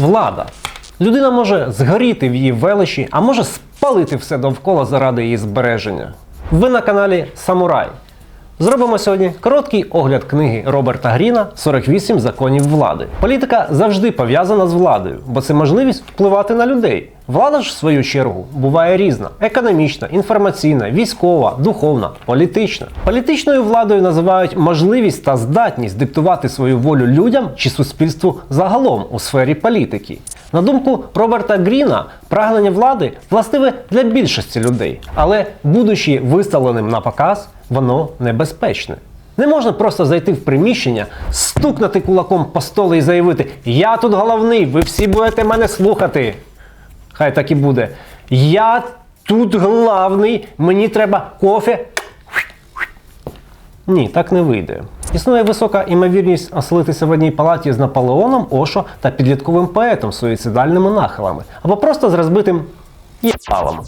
Влада. Людина може згоріти в її величі, а може спалити все довкола заради її збереження. Ви на каналі Самурай. Зробимо сьогодні короткий огляд книги Роберта Гріна «48 законів влади. Політика завжди пов'язана з владою, бо це можливість впливати на людей. Влада ж, в свою чергу, буває різна: економічна, інформаційна, військова, духовна, політична. Політичною владою називають можливість та здатність диктувати свою волю людям чи суспільству загалом у сфері політики. На думку Роберта Гріна, прагнення влади властиве для більшості людей, але, будучи виставленим на показ, воно небезпечне. Не можна просто зайти в приміщення, стукнути кулаком по столу і заявити: Я тут головний, ви всі будете мене слухати. Хай так і буде. Я тут главний, мені треба кофе. Ні, так не вийде. Існує висока імовірність оселитися в одній палаті з Наполеоном, Ошо та підлітковим поетом суїцидальними нахилами, або просто з розбитим єпалом.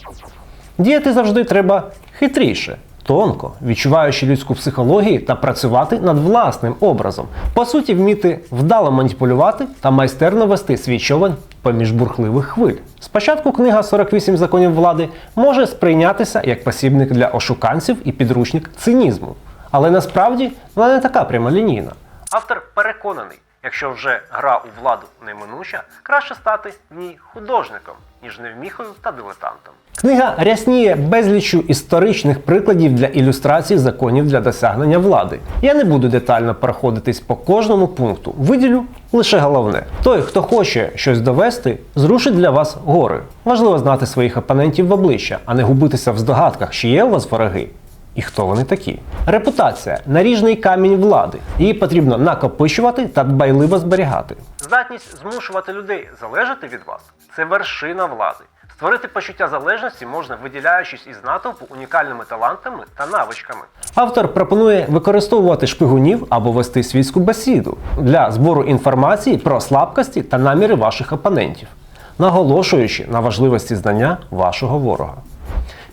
Діяти завжди треба хитріше, тонко, відчуваючи людську психологію та працювати над власним образом. По суті, вміти вдало маніпулювати та майстерно вести свій човен поміж бурхливих хвиль. Спочатку книга 48 законів влади може сприйнятися як посібник для ошуканців і підручник цинізму. Але насправді вона не така прямолінійна. Автор переконаний, якщо вже гра у владу неминуча, краще стати в ній художником, ніж невміхою та дилетантом. Книга рясніє безліччю історичних прикладів для ілюстрації законів для досягнення влади. Я не буду детально проходитись по кожному пункту, виділю лише головне. Той, хто хоче щось довести, зрушить для вас гори. Важливо знати своїх опонентів в обличчя, а не губитися в здогадках, чи є у вас вороги. І хто вони такі? Репутація наріжний камінь влади. Її потрібно накопичувати та дбайливо зберігати. Здатність змушувати людей залежати від вас це вершина влади. Створити почуття залежності можна, виділяючись із натовпу унікальними талантами та навичками. Автор пропонує використовувати шпигунів або вести світську бесіду для збору інформації про слабкості та наміри ваших опонентів, наголошуючи на важливості знання вашого ворога.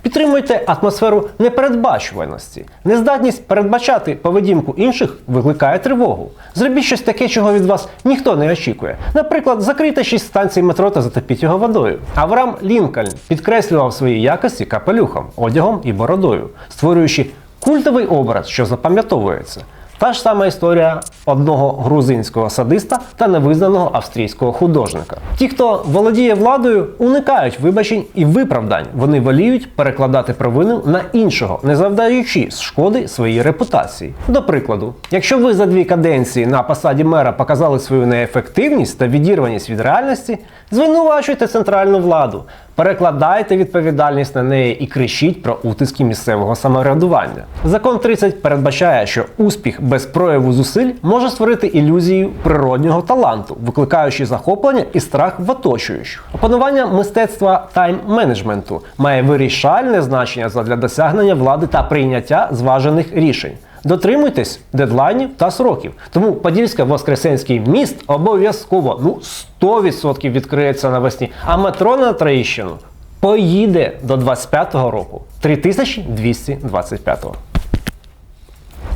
Підтримуйте атмосферу непередбачуваності. Нездатність передбачати поведінку інших викликає тривогу. Зробіть щось таке, чого від вас ніхто не очікує. Наприклад, закрийте 6 станцій метро та затопіть його водою. Авраам Лінкольн підкреслював свої якості капелюхом, одягом і бородою, створюючи культовий образ, що запам'ятовується. Та ж сама історія одного грузинського садиста та невизнаного австрійського художника. Ті, хто володіє владою, уникають вибачень і виправдань. Вони воліють перекладати провину на іншого, не завдаючи шкоди своїй репутації. До прикладу, якщо ви за дві каденції на посаді мера показали свою неефективність та відірваність від реальності, звинувачуйте центральну владу. Перекладайте відповідальність на неї і кричіть про утиски місцевого самоврядування. Закон 30 передбачає, що успіх без прояву зусиль може створити ілюзію природнього таланту, викликаючи захоплення і страх в оточуючих. Опанування мистецтва тайм-менеджменту має вирішальне значення для досягнення влади та прийняття зважених рішень. Дотримуйтесь дедлайнів та сроків. Тому Подільсько-Воскресенський міст обов'язково ну 100% відкриється навесні, а метро на Троїщину поїде до 25-го року 3225-го.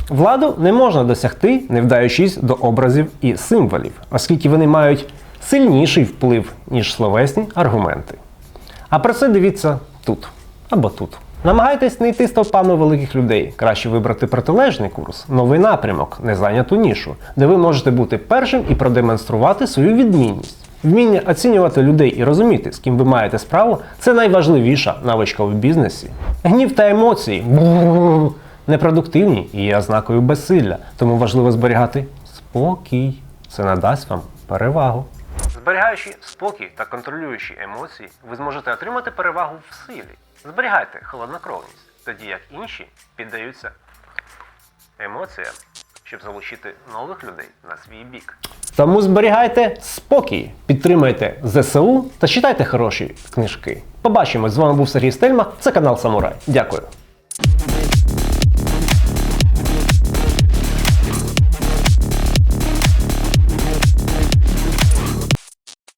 Владу не можна досягти, не вдаючись до образів і символів, оскільки вони мають сильніший вплив, ніж словесні аргументи. А про це дивіться тут або тут. Намагайтесь не йти стовпами великих людей. Краще вибрати протилежний курс, новий напрямок, незайняту нішу, де ви можете бути першим і продемонструвати свою відмінність. Вміння оцінювати людей і розуміти, з ким ви маєте справу, це найважливіша навичка в бізнесі. Гнів та емоції непродуктивні і є ознакою безсилля, тому важливо зберігати спокій. Це надасть вам перевагу. Зберігаючи спокій та контролюючи емоції, ви зможете отримати перевагу в силі. Зберігайте холоднокровність, тоді як інші піддаються емоціям, щоб залучити нових людей на свій бік. Тому зберігайте спокій, підтримайте ЗСУ та читайте хороші книжки. Побачимось! З вами був Сергій Стельма. Це канал Самурай. Дякую.